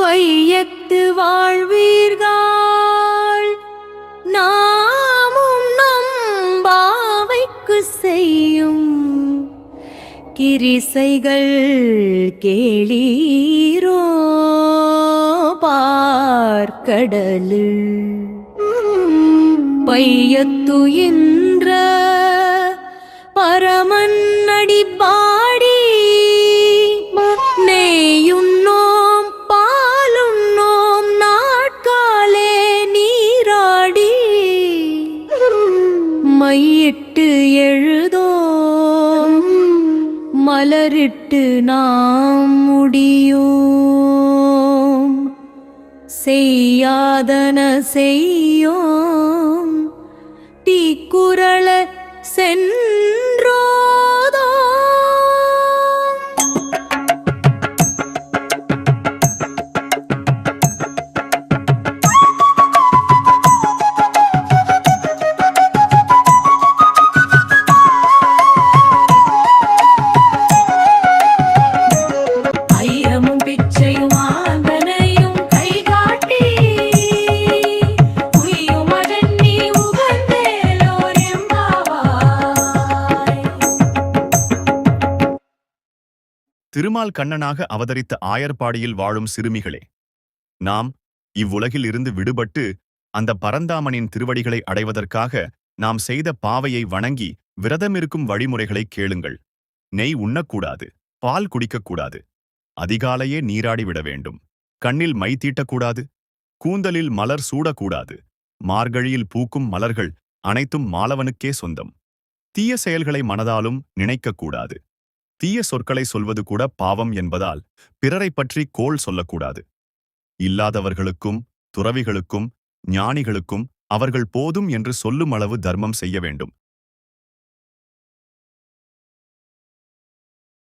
வையத்து வாழ்வீர்கள். நாமும் நம் பாவைக்கு செய்யும் கிரிசைகள் கேளீரோ பார்க்கடலு. பையத்து என்ற பரமன் அடிப்பா மையிட்டு எழுதோம். மலரிட்டு நாம் முடியோம். செய்யாதன செய்யோம். திருமால் கண்ணனாக அவதரித்த ஆயர்பாடியில் வாழும் சிறுமிகளே நாம் இவ்வுலகில் இருந்து விடுபட்டு அந்த பரந்தாமனின் திருவடிகளை அடைவதற்காக நாம் செய்த பாவையை வணங்கி விரதமிருக்கும் வழிமுறைகளை கேளுங்கள். நெய் உண்ணக்கூடாது பால் குடிக்கக்கூடாது அதிகாலையே நீராடி விட வேண்டும். கண்ணில் மை தீட்டக்கூடாது கூந்தலில் மலர் சூடக்கூடாது மார்கழியில் பூக்கும் மலர்கள் அனைத்தும் மாலவனுக்கே சொந்தம். தீய செயல்களை மனதாலும் நினைக்கக்கூடாது. தீய சொற்களை சொல்வது கூட பாவம் என்பதால் பிறரைப் பற்றி கோள் சொல்லக்கூடாது. இல்லாதவர்களுக்கும் துறவிகளுக்கும் ஞானிகளுக்கும் அவர்கள் போதும் என்று சொல்லும் அளவு தர்மம் செய்ய வேண்டும்.